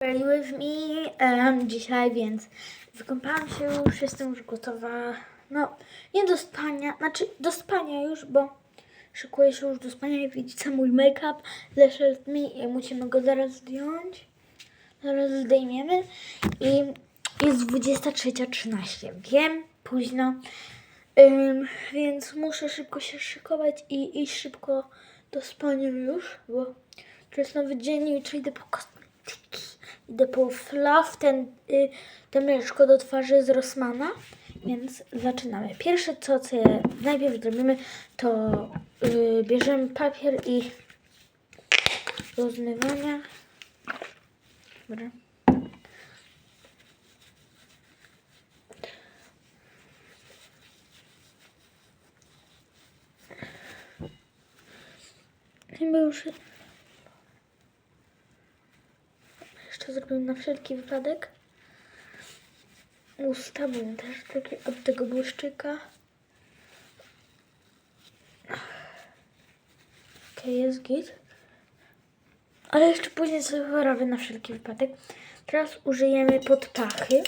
With me em, dzisiaj, więc wykąpałam się już, jestem już gotowa. No, nie do spania, znaczy do spania już, bo szykuję się już do spania i widzicie mój make-up zeszedł mi i musimy go zaraz zdjąć. Zaraz zdejmiemy i jest 23.13. Wiem, późno, em, więc muszę szybko się szykować i iść szybko do spania już, bo to jest nowy dzień i jutro idę po kosmetyki. Idę po fluff, ten, y, te mleczko do twarzy z Rossmana, więc zaczynamy. Pierwsze co, co najpierw zrobimy, to y, bierzemy papier i do zmywania. Dobra. Chyba już zrobimy na wszelki wypadek. Ustawię też taki od tego błyszczyka. Okej, jest git. Ale jeszcze później sobie wyrobię na wszelki wypadek. Teraz użyjemy podpachy.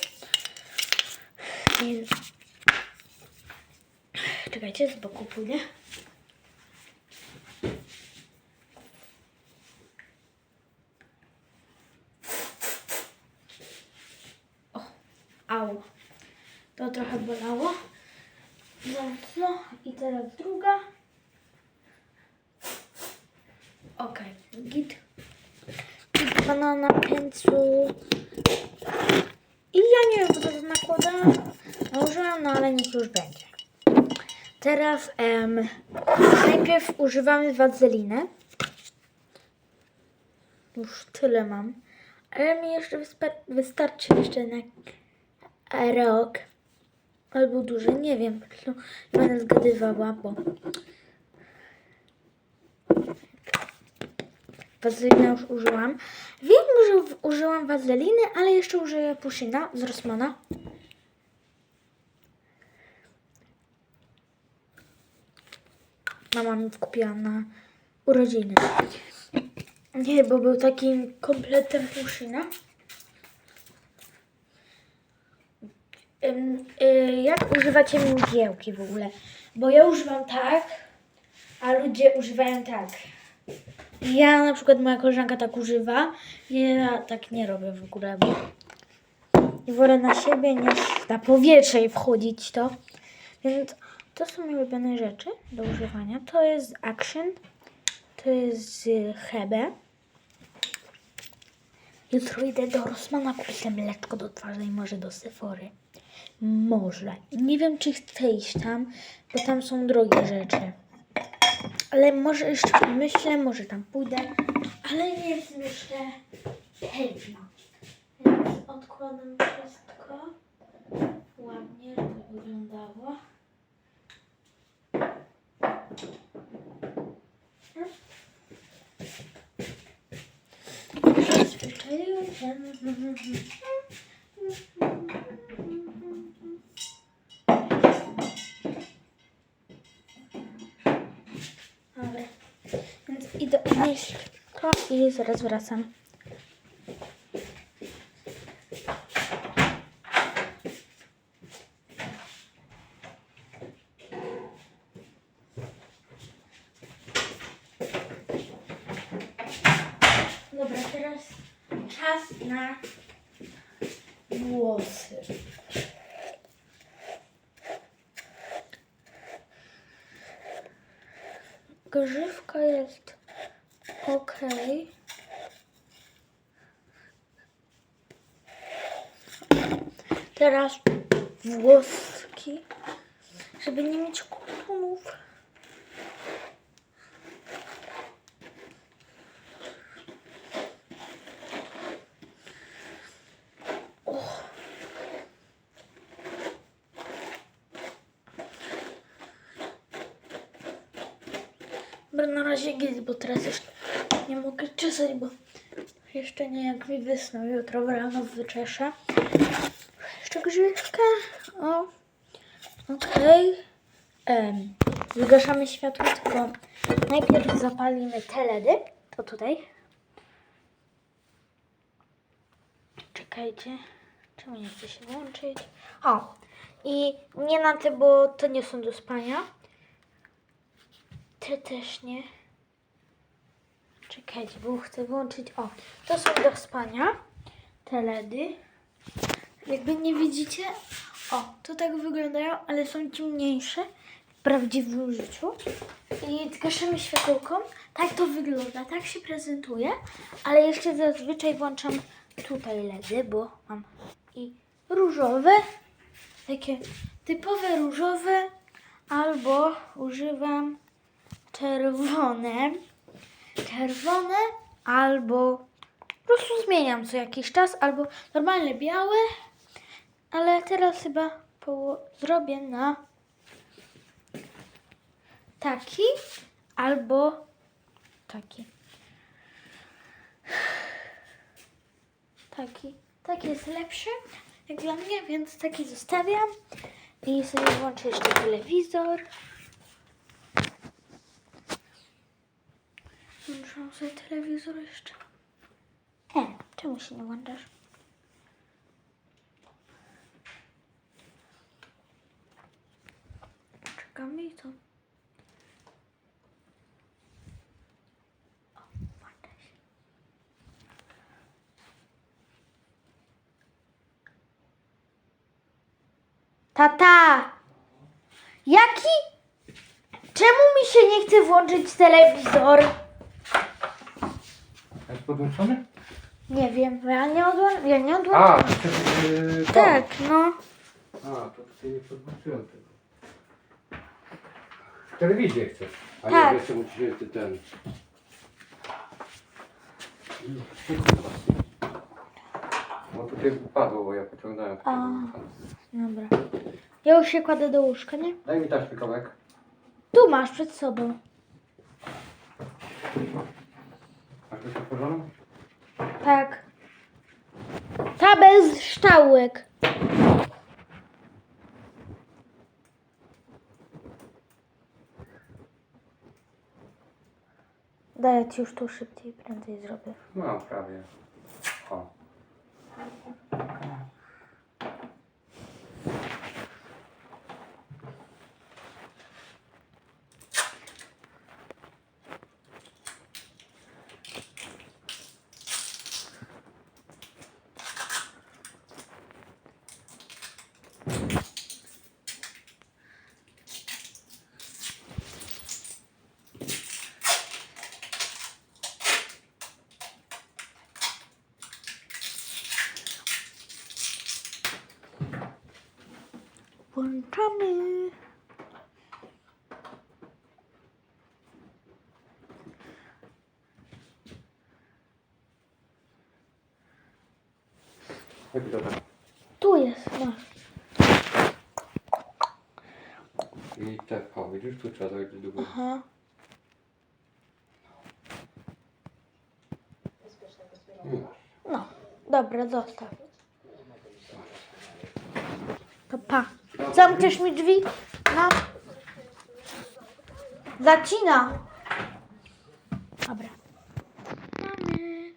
Więc... Czekajcie, z boku pójdę. O, au. To trochę bolało. Mocno. I teraz druga. Okej, git. Git banana pędzu. I ja nie wiem, co to nakładam. Nałożyłam, no ale niech już będzie. Teraz em, najpierw używamy wazelinę. Już tyle mam. Ale mi jeszcze wystarczy jeszcze na rok. Albo dłużej, nie wiem. No, nie będę zgadywała, bo wazelinę już użyłam. Wiem, że użyłam wazeliny, ale jeszcze użyję Pushina z Rossmana. Mama mi kupiła na urodziny. Nie, bo był takim kompletem Pushina. Ym, y, jak używacie mgiełki w ogóle? Bo ja używam tak, a ludzie używają tak. Ja na przykład moja koleżanka tak używa. Ja tak nie robię w ogóle, bo wolę na siebie niż na powietrze i wchodzić to. Więc to są moje ulubione rzeczy do używania. To jest Action, to jest Hebe. Jutro idę do Rossmana kupić te mleczko do twarzy i może do Sephory. Może. Nie wiem, czy chcę iść tam, bo tam są drogie rzeczy. Ale może jeszcze myślę, może tam pójdę, ale nie jestem jeszcze pewna. Więc odkładam wszystko. Dobra. Więc idę odnieść to i zaraz wracam. Dobra, teraz czas na włosy. Grzywka jest ok. Teraz włoski, żeby nie mieć kutunów. Dobra, na razie git, bo teraz jeszcze nie mogę czesać, bo jeszcze nie jak mi wysnął. Jutro rano wyczeszę. Jeszcze grzywkę. O, okej. Zgaszamy światło, tylko najpierw zapalimy te LEDy. To tutaj. Czekajcie. Czemu nie chce się włączyć? O. I nie na te, bo to nie są do spania. Te też nie. Czekajcie, bo chcę włączyć. O, to są do spania. Te LEDy. Jakby nie widzicie, o, to tak wyglądają, ale są ciemniejsze w prawdziwym życiu. I gaszymy światełką. Tak to wygląda, tak się prezentuje. Ale jeszcze zazwyczaj włączam tutaj LEDy, bo mam i różowe, takie typowe różowe, albo używam czerwone, czerwone, albo po prostu zmieniam co jakiś czas, albo normalne białe, ale teraz chyba zrobię na taki, albo taki. Taki. Taki jest lepszy, jak dla mnie, więc taki zostawiam. I sobie włączę jeszcze telewizor. Włączam sobie telewizor jeszcze. E, czemu się nie włączasz? Czekamy i co? Tata! Jaki? Czemu mi się nie chce włączyć telewizor? Podłączony? Nie wiem, ja nie odłączam. Ja nie odłączam. A, to, yy, to. tak, no. A, to tutaj nie podłączyłem tego. Telewizję chcesz. A Tak. nie, jeszcze musisz ty ten. Bo tutaj padło, bo ja pociągnąłem. A. Dobra. Ja już się kładę do łóżka, nie? Daj mi taśmykowek. Tu masz przed sobą. A to się porządek? Tak. Ta bez szczałek. Daję ci już tu szybciej, prędzej zrobię. No, prawie. O. Włączamy. Tak? Tu jest, masz. I tak, o, widzisz, tu trzeba dojść do góry. Aha. No, dobra, zostaw. To pa. Zamkniesz mi drzwi? No. Zacina. Dobra. Mamy.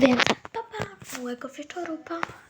Więc pa, pa. Miłego wieczoru, pa.